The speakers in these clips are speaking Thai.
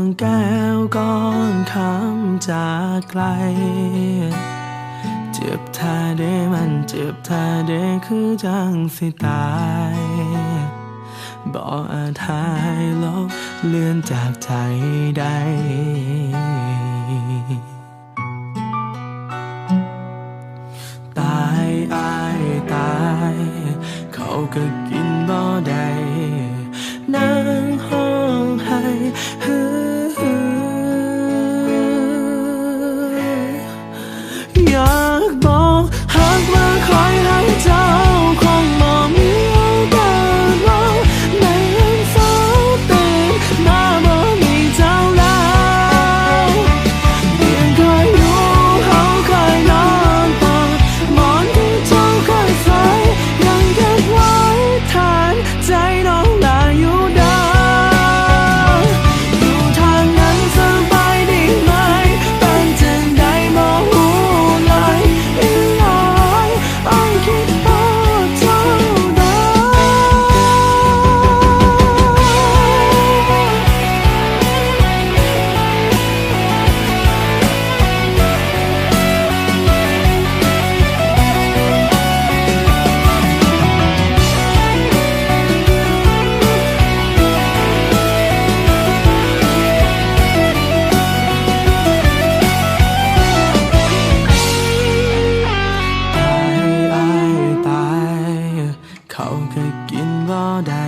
องแก้วก้อนคำจากไกล เจ็บแท้เด้มันเจ็บแท้เด้คือจังสิตายบอกอาทายลบเลื่อนจากใจใดตายอายตาย เขาก็กินบ่ได้นางห้องให้ เขาก็กินบ่ได้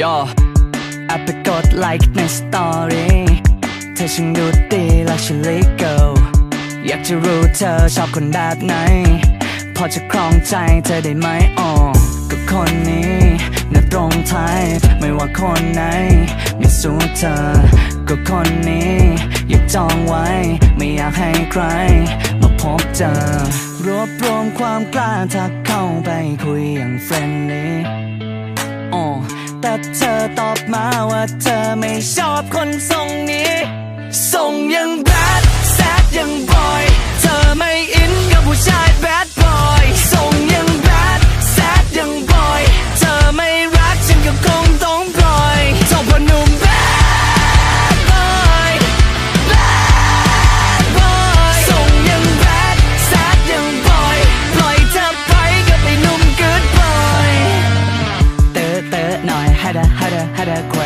ย่อแอปไปกดไลค์ในสตอรี่เธอช่างดูดีและชันเลยเกิลอยากจะรู้เธอชอบคนแบบไหน พอจะครองใจเธอได้ไหมอ๋อก็คนนี้น่าตรงไทยไม่ว่าคนไหนมีสู้เธอ ก็คนนี้อยากจองไว้ ไม่อยากให้ใคร มาพบเจอ รวบรวมความกล้าทักเข้าไปคุยอย่างเฟรนลี่ แต่เธอตอบมาว่าเธอไม่ชอบคนทรงนี้ทรงยังแบดแซดยังบอย เธอไม่อินกับผู้ชายแบด ฮัดะฮัดะฮัดะแคว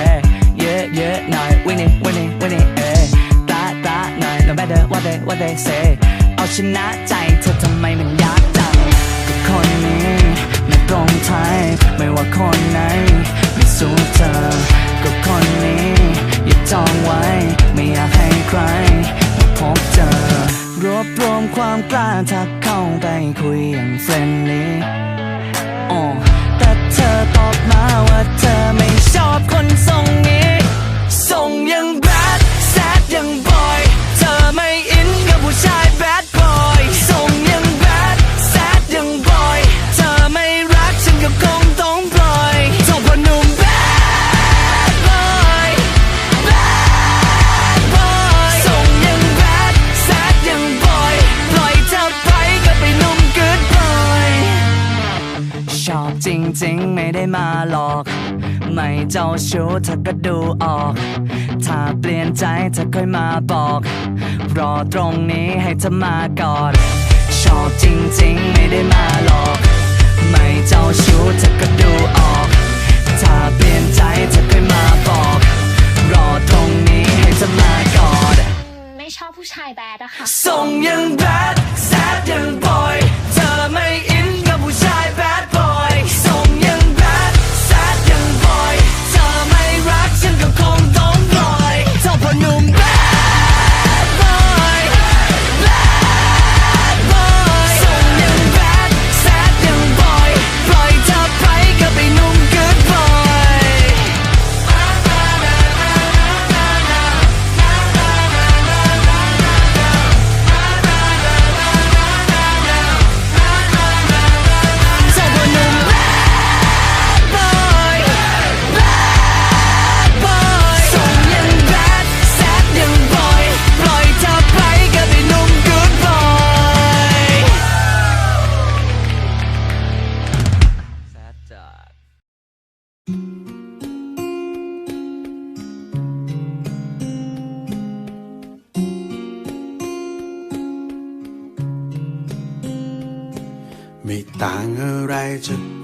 เยอะเยอะหน่อยวินนี่วินนี่วินนี่เอตาตาหน่อย no matter what they what they say เอาชนะใจเธอทำไมมันยากจังก็คนนี้ไม่ตรงไทยไม่ว่าคนไหนไม่สู้เธอก็คนนี้อย่าจองไว้ ไม่อยากให้ใครมาพบเจอรวบรวมความกล้าทักเข้าไปคุยอย่างเฟรนลี่อ๋อแต่เธอตอบมา ออก ถ้าเปลี่ยนใจเธอค่อยมาบอก รอตรงนี้ให้เธอมาก่อนชอบจริงๆ ไม่ได้มาหลอก ไม่เจ้าชู้เธอก็ดูออก ถ้าเปลี่ยนใจเธอค่อยมาบอก รอตรงนี้ให้เธอมาก่อนไม่ชอบผู้ชายแบดอะค่ะทรงยังแบดแซดยังบอย เธอไม่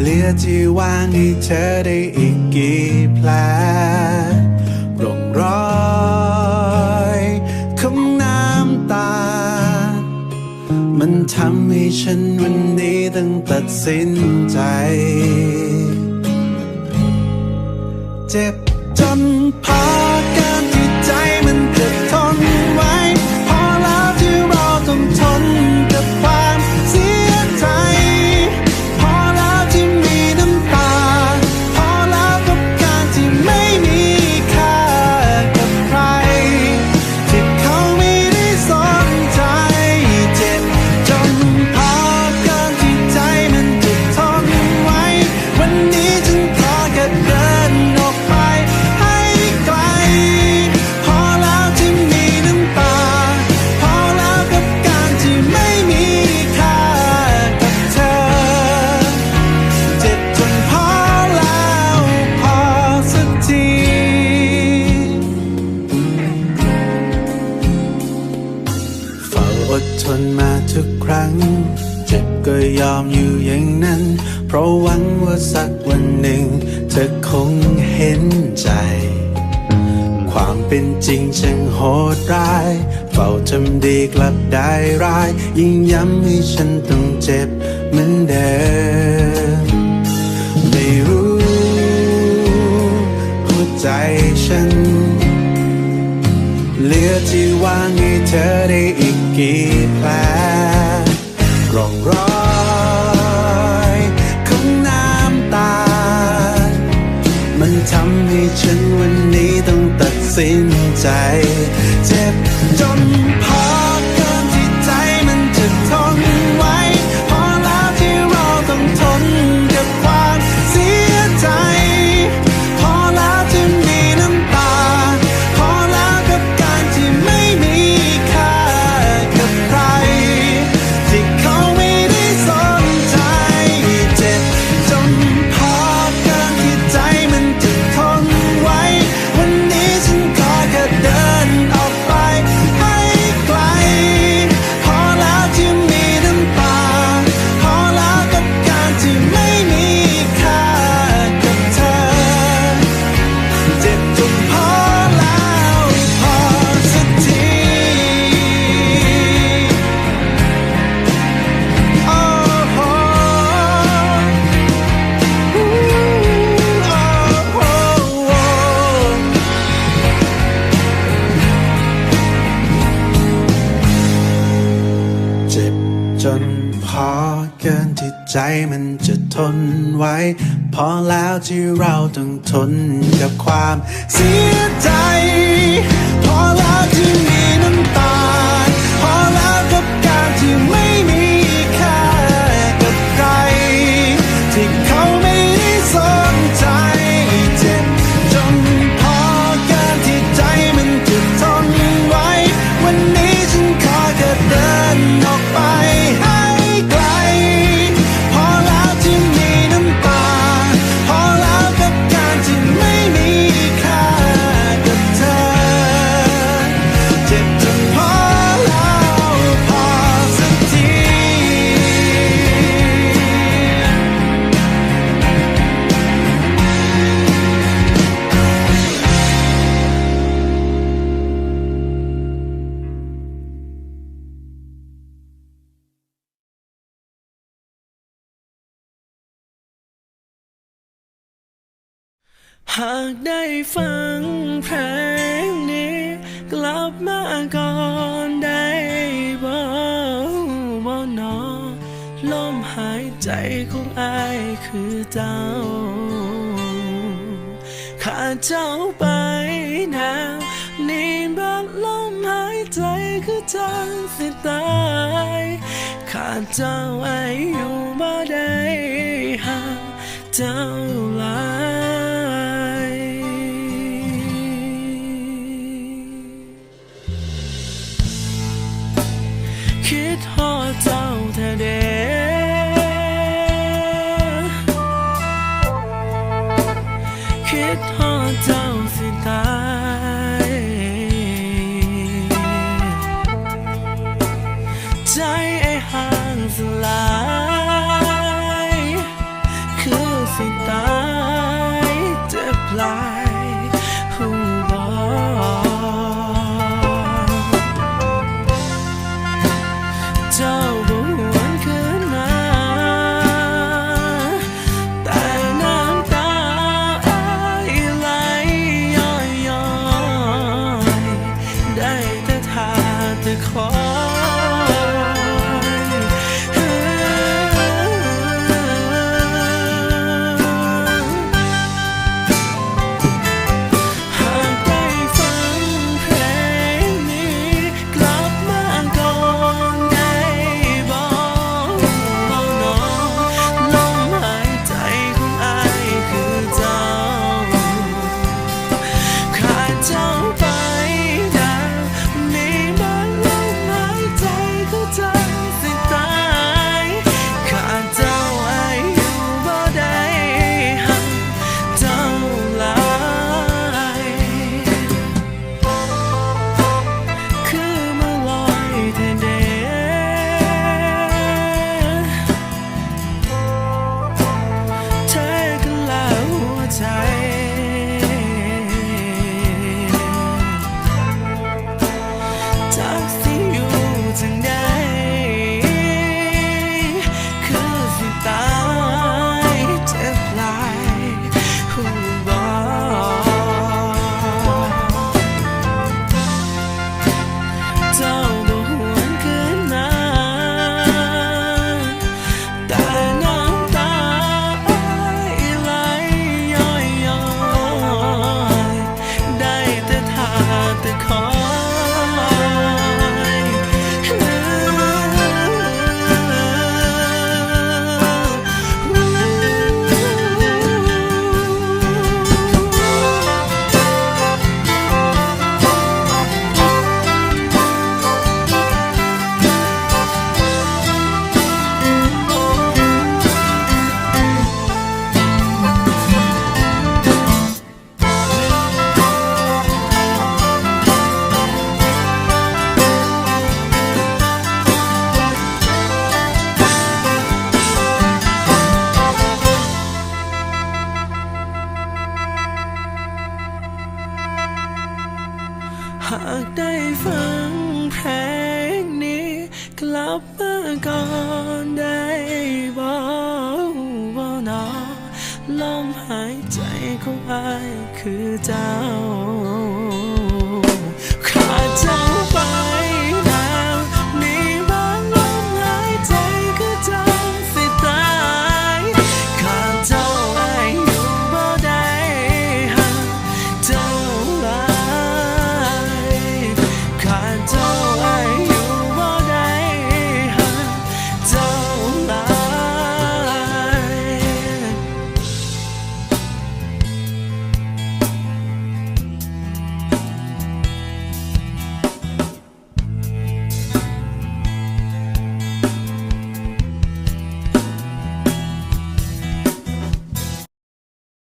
เหลือที่ว่างให้เธอได้อีกกี่แผลร่องรอยของน้ำตา มันทำให้ฉันวันนี้ต้องตัดสินใจ เจ็บจนพอ เป็นจริงช่างโหดร้าย เฝ้าทำดีกลับได้ร้าย ยิ่งย้ำให้ฉันต้องเจ็บเหมือนเดิมไม่รู้หัวใจฉัน เหลือที่ว่างให้เธอได้อีกกี่แผลรองรอย สินใจ พอแล้วที่เราต้องทนกับความเสียใจ หากได้ฟังเพลงนี้ กลับมาก่อนได้บ่บ่นอลมหายใจของอายคือเจ้า ขาดเจ้าไปนาวนี่บัดลมหายใจคือจางสิตาย ขาดเจ้าไออยู่บ่ได้หาเจ้าายคือเจ้า